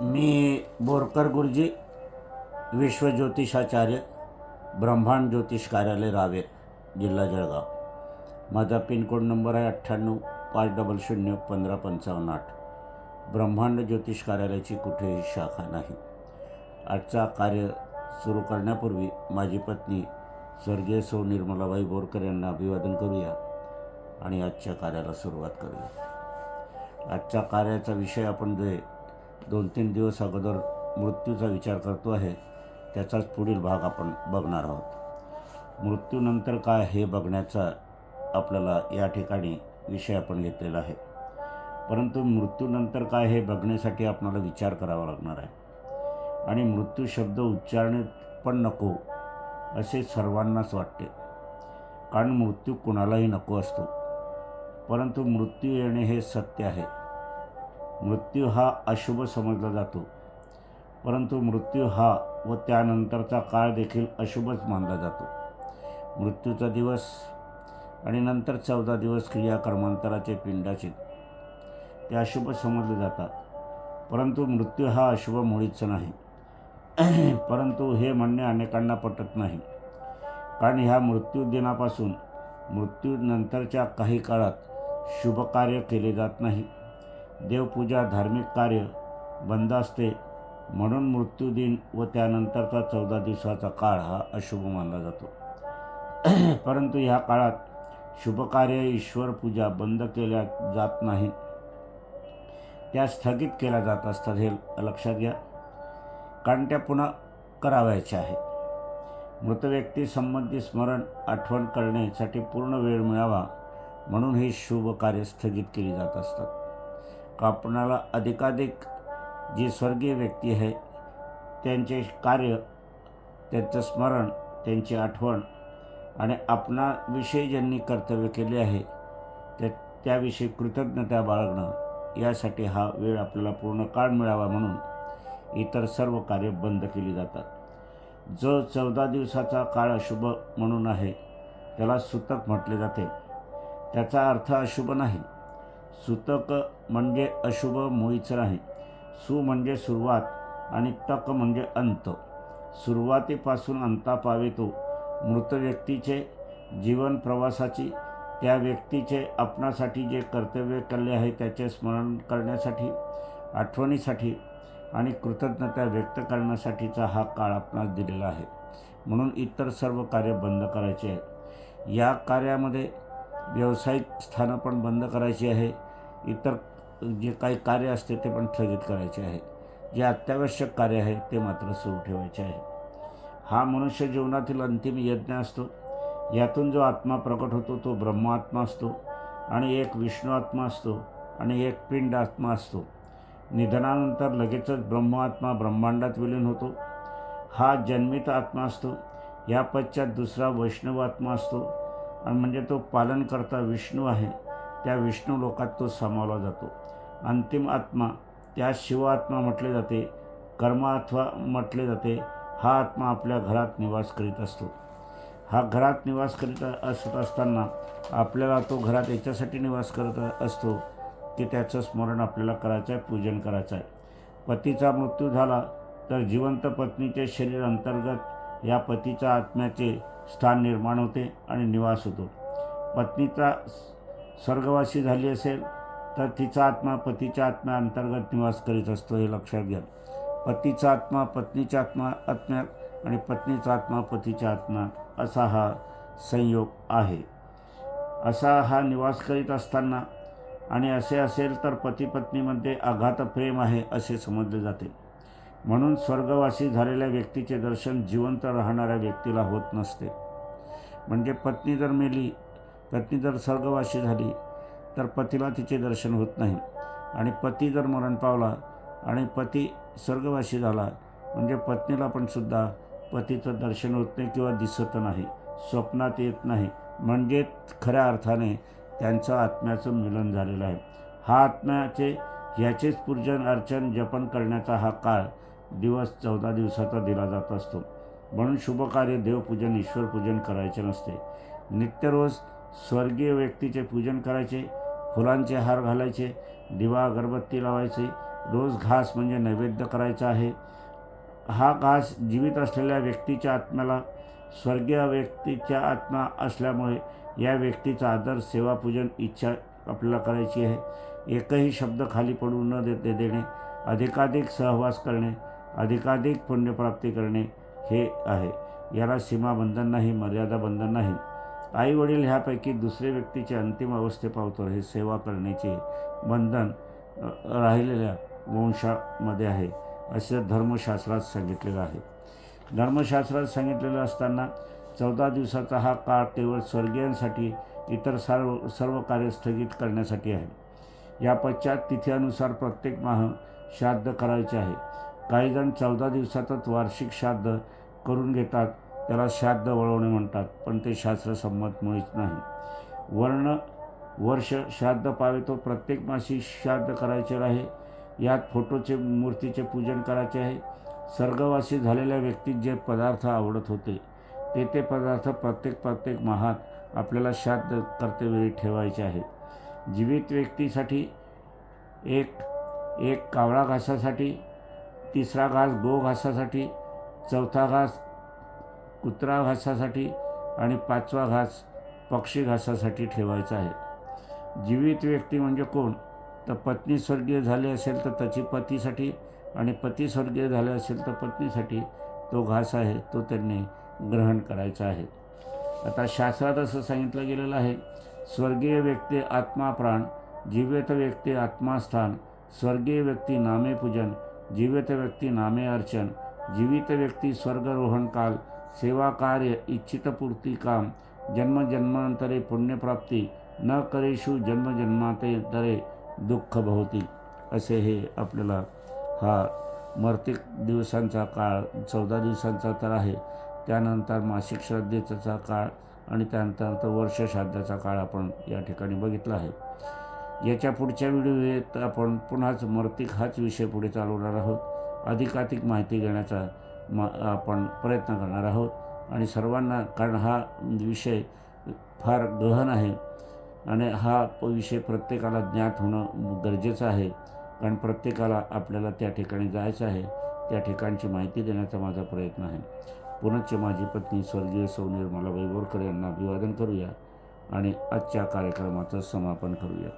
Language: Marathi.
मी बोरकर गुरुजी विश्वज्योतिषाचार्य ब्रह्मांड ज्योतिष कार्यालय रावे जिल्हा जळगाव. माझा पिनकोड नंबर आहे अठ्ठ्याण्णव पाच डबल शून्य पंधरा पंचावन्न आठ. ब्रह्मांड ज्योतिष कार्यालयाची कुठेही शाखा नाही. आजचा कार्य सुरू करण्यापूर्वी माझी पत्नी स्वर्गीय सौ निर्मलाबाई बोरकर यांना अभिवादन करूया आणि आजच्या कार्याला सुरुवात करूया. आजच्या कार्याचा विषय आपण जे दोन तीन दिवस अगोदर मृत्यूचा विचार करतो आहे. त्याचाच पुढील भाग आपण बघणार आहोत. मृत्यूनंतर काय हे बघण्याचा आपल्याला या ठिकाणी विषय आपण घेतलेला आहे. परंतु मृत्यूनंतर काय हे बघण्यासाठी आपल्याला विचार करावा लागणार आहे. आणि मृत्यू शब्द उच्चारणे पण नको असे सर्वांनाच वाटते. कारण मृत्यू कुणालाही नको असतो. परंतु मृत्यू येणे हे सत्य आहे. मृत्यू हा अशुभ समजला जातो. परंतु मृत्यू हा व त्यानंतरचा काळ देखील अशुभच मानला जातो. मृत्यूचा दिवस आणि नंतर चौदा दिवस क्रियाकर्मांतराचे पिंडाचे ते अशुभ समजले जातात. परंतु मृत्यू हा अशुभ मुळीच नाही. परंतु हे म्हणणे अनेकांना पटत नाही. कारण ह्या मृत्यू दिनापासून मृत्यूनंतरच्या काही काळात शुभकार्य केले जात नाही. देवपूजा धार्मिक कार्य बंद असते. म्हणून मृत्यूदिन व त्यानंतरचा चौदा दिवसाचा काळ हा अशुभ मानला जातो. परंतु ह्या काळात शुभकार्य ईश्वर पूजा बंद केल्या जात नाही. त्या स्थगित केल्या जात असतात हे लक्षात घ्या. कारण त्या पुन्हा करावयाच्या आहे मृत व्यक्ती संबंधी स्मरण आठवण करण्यासाठी पूर्ण वेळ मिळावा म्हणून ही शुभ कार्य स्थगित केली जात असतात. आपणाला अधिकाधिक जी स्वर्गीय व्यक्ती आहे त्यांचे कार्य त्यांचं स्मरण त्यांची आठवण आणि आपणाविषयी ज्यांनी कर्तव्य केले आहे त्या त्याविषयी कृतज्ञता बाळगणं यासाठी हा वेळ आपल्याला पूर्ण काळ मिळावा म्हणून इतर सर्व कार्य बंद केली जातात. जो चौदा दिवसाचा काळ अशुभ म्हणून आहे त्याला सुतक म्हटले जाते. त्याचा अर्थ अशुभ नाही. सुतक म्हणजे अशुभ मुळीच नाही. सु म्हणजे सुरुवात आणि तक म्हणजे अंत. सुरुवातीपासून अंता पावेतो मृत व्यक्तीचे जीवन प्रवासाची त्या व्यक्तीचे आपणासाठी जे कर्तव्य केले आहे त्याचे स्मरण करण्यासाठी आठवणीसाठी आणि कृतज्ञता व्यक्त करण्यासाठीचा हा काळ आपणास दिलेला आहे. म्हणून इतर सर्व कार्य बंद करायचे आहे. या कार्यामध्ये व्यावसायिक स्थानं पण बंद करायची आहे. इतर जे काही कार्य असते ते पण स्थगित करायचे आहे. जे अत्यावश्यक कार्य आहे ते मात्र सुरू ठेवायचे आहे. हा मनुष्य जीवनातील अंतिम यज्ञ असतो. यातून जो आत्मा प्रकट होतो तो ब्रह्मात्मा असतो आणि एक विष्णू आत्मा असतो आणि एक पिंड आत्मा असतो. निधनानंतर लगेचच ब्रह्मात्मा ब्रह्मांडात विलीन होतो. हा जन्मित आत्मा असतो. या पश्चात दुसरा वैष्णव आत्मा असतो. आणि म्हणजे तो पालनकर्ता विष्णू आहे. त्या विष्णू लोकात तो सामावला जातो. अंतिम आत्मा त्या शिवात्मा म्हटले जाते कर्मात्मा अथवा म्हटले जाते हा आत्मा आपल्या घरात निवास करीत असतो. हा घरात निवास करीत असत असताना आपल्याला तो घरात याच्यासाठी निवास करत असतो की त्याचं स्मरण आपल्याला करायचं आहे पूजन करायचं आहे. पतीचा मृत्यू झाला तर जिवंत पत्नीचे शरीर अंतर्गत या पतीच्या आत्म्याचे स्थान निर्माण होते आणि निवास होतो. पत्नीचा स्वर्गवासी झाली असेल तर तिचा आत्मा पतीच्या आत्म्या अंतर्गत निवास करीत असतो हे लक्षात घ्या. पतीचा आत्मा पत्नीच्या आत्मा आत्म्यात आणि पत्नीचा आत्मा पतीच्या आत्म्यात असा हा संयोग आहे. असा हा निवास करीत असताना आणि असे असेल तर पती पत्नीमध्ये आघात प्रेम आहे असे समजले जाते. म्हणून स्वर्गवासी झालेल्या व्यक्तीचे दर्शन जिवंत राहणाऱ्या व्यक्तीला होत नसते. म्हणजे पत्नी जर मेली पत्नी जर स्वर्गवासी झाली तर पतीला तिचे दर्शन होत नाही. आणि पती जर मरण पावला आणि पती स्वर्गवासी झाला म्हणजे पत्नीला पण सुद्धा पतीचं दर्शन होत नाही किंवा दिसत नाही स्वप्नात येत नाही. म्हणजे खऱ्या अर्थाने त्यांचं आत्म्याचं मिलन झालेलं आहे. हा आत्म्याचे ह्याचेच पूजन अर्चन जपन करण्याचा हा काळ दिवस चौदा दिवसाचा दिला जात असतो. म्हणून शुभकार्य देवपूजन ईश्वरपूजन करायचे नसते. नित्यरोज स्वर्गीय व्यक्तीचे पूजन करायचे फुलांचे हार घालायचे दिवा अगरबत्ती लावायचे. रोज घास म्हणजे नैवेद्य करायचा आहे. हा घास जीवित असलेल्या व्यक्तीच्या आत्म्याला स्वर्गीय व्यक्तीच्या आत्मा असल्यामुळे या व्यक्तीचा आदर सेवापूजन इच्छा आपल्याला करायची आहे. एकही शब्द खाली पडू न देते देणे अधिकाधिक सहवास करणे अधिकाधिक पुण्यप्राप्ती करणे हे आहे. याला सीमाबंधन नाही मर्यादा बंधन नाही. आई वडील ह्यापैकी दुसरे व्यक्तीचे अंतिम अवस्थे पावतो हे सेवा करण्याचे बंधन राहिलेल्या वंशामध्ये आहे असं धर्मशास्त्रात सांगितलेलं आहे. धर्मशास्त्रात सांगितलेलं असताना चौदा दिवसाचा हा काळ केवळ स्वर्गीयांसाठी इतर सर्व सर्व कार्य स्थगित करण्यासाठी आहे. या पश्चात तिथीनुसार प्रत्येक माह श्राद्ध करायचे आहे. काहीजण चौदा दिवसातच वार्षिक श्राद्ध करून घेतात त्याला श्राद्ध वळवणे म्हणतात पण ते शास्त्रसंमत मुळीच नाही. वर्ण वर्ष श्राद्ध पावे तो प्रत्येक मासी श्राद्ध करायचे आहे. यात फोटोचे मूर्तीचे पूजन करायचे आहे. स्वर्गवासी झालेल्या व्यक्तीत जे पदार्थ आवडत होते ते ते पदार्थ प्रत्येक प्रत्येक महात आपल्याला श्राद्ध कर्तवेळी ठेवायचे आहेत. जीवित व्यक्तीसाठी एक एक कावळा घासासाठी तिसरा घास गो घासासाठी चौथा घास कुत्रा घासासाठी आणि पाचवा घास पक्षी घासासाठी ठेवायचा आहे. जीवित व्यक्ती म्हणजे कोण? तर पत्नी स्वर्गीय झाली असेल तर त्याची पतीसाठी आणि पती स्वर्गीय झाले असेल तर पत्नीसाठी तो घास आहे तो त्यांनी ग्रहण करायचा आहे. आता शास्त्रात असं सांगितलं गेलेलं आहे स्वर्गीय व्यक्ती आत्मा प्राण जीवित व्यक्ती आत्मास्थान स्वर्गीय व्यक्ती नामे पूजन जीवित व्यक्ती नामे अर्चन जीवित व्यक्ती स्वर्गरोहण काल सेवा कार्य इच्छितपूर्ती काम जन्मजन्मांतरे पुण्यप्राप्ती न करेषु जन्मजन्मांतरे दुःख भवती असे हे आपल्याला हा मर्तिक दिवसांचा काळ चौदा दिवसांचा तर आहे. त्यानंतर मासिक श्रद्धेचा काळ आणि त्यानंतर वर्ष श्राद्धाचा काळ आपण या ठिकाणी बघितला आहे. याच्या पुढच्या व्हिडिओत आपण पुन्हाच मर्तिक हाच विषय पुढे चालवणार आहोत. अधिकाधिक माहिती घेण्याचा म आपण प्रयत्न करणार आहोत. आणि सर्वांना कारण हा विषय फार गहन आहे आणि हा विषय प्रत्येकाला ज्ञात होणं गरजेचं आहे. कारण प्रत्येकाला आपल्याला त्या ठिकाणी जायचं आहे. त्या ठिकाणची माहिती देण्याचा माझा प्रयत्न आहे. पुनश्च माझी पत्नी स्वर्गीय सौ निर्मला वैभवकर यांना अभिवादन करूया आणि आजच्या कार्यक्रमाचं समापन करूया.